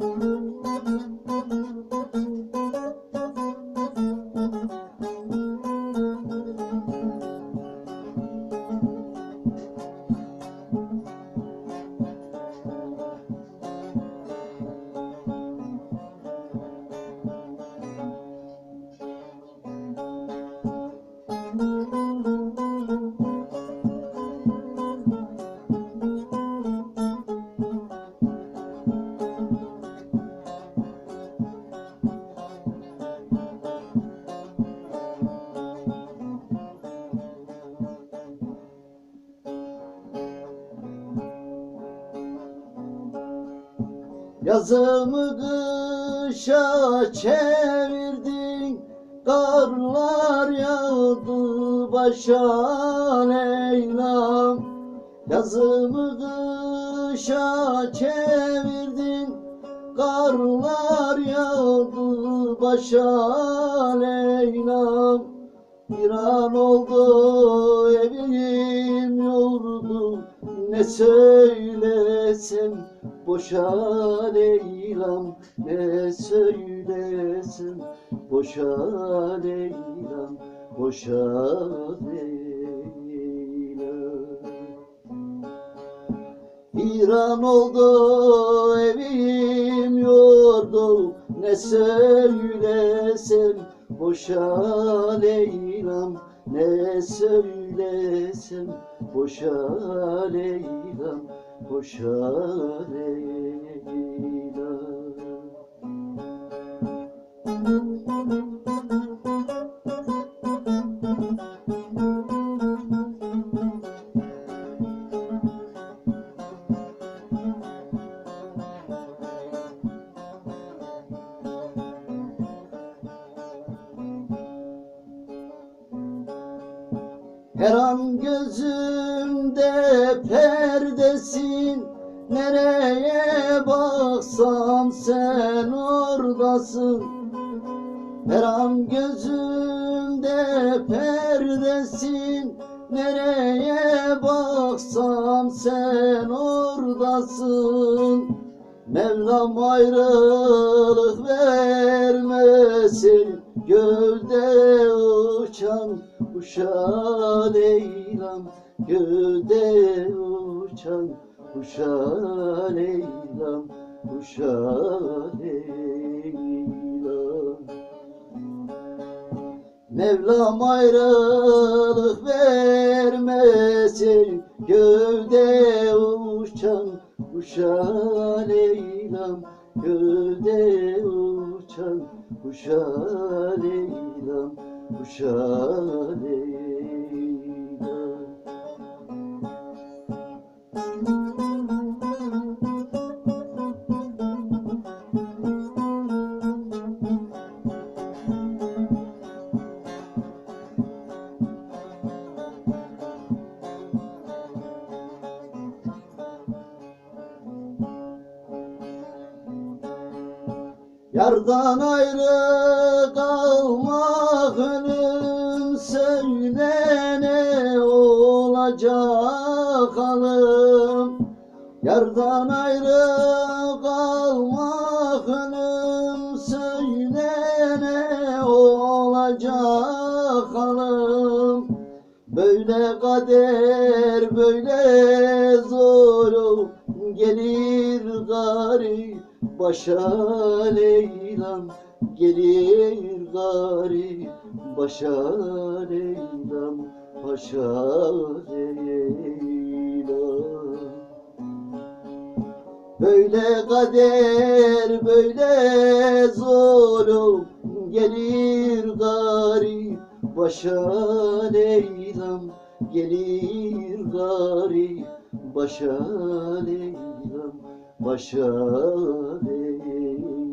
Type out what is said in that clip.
Thank you. Yazımı kışa çevirdin Karlar yağdı başa Leyla'm. Yazımı kışa çevirdin Karlar yağdı başa Leyla'm. Bir an oldu evim yurdum Ne söylesem boşa Leyla'm Ne söylesem boşa Leyla'm Boşa Leyla'm İran oldu evim yurdum Ne söylesem boşa Leyla'm Ne söylesem boşa Leyla'm Boşa Leyla Her an gözümde perdesin. Nereye baksam sen oradasın. Her an gözümde perdesin. Nereye baksam sen oradasın. Mevlam ayrılık vermesin. Gölde uçan kuşa Leyla'm Gölde uçan kuşa Leyla'm Kuşa Leyla'm Mevlam ayrılık vermesin Gövde uçan kuşa Leyla'm Gövde uçan kuşa Leyla'm Kuşa Leyla'm Yardan ayrı kalmak olacak halım Yardan ayrı kalmak ölüm söyle ne olacak halım Böyle kader böyle zorum gelir garip başa Leyla'm gelir garip başa Leyla'm başa Leyla'm Böyle kader böyle zulüm gelir garip. Başa Leyla'm gelir garip. Başa Leyla'm başa Leyla'm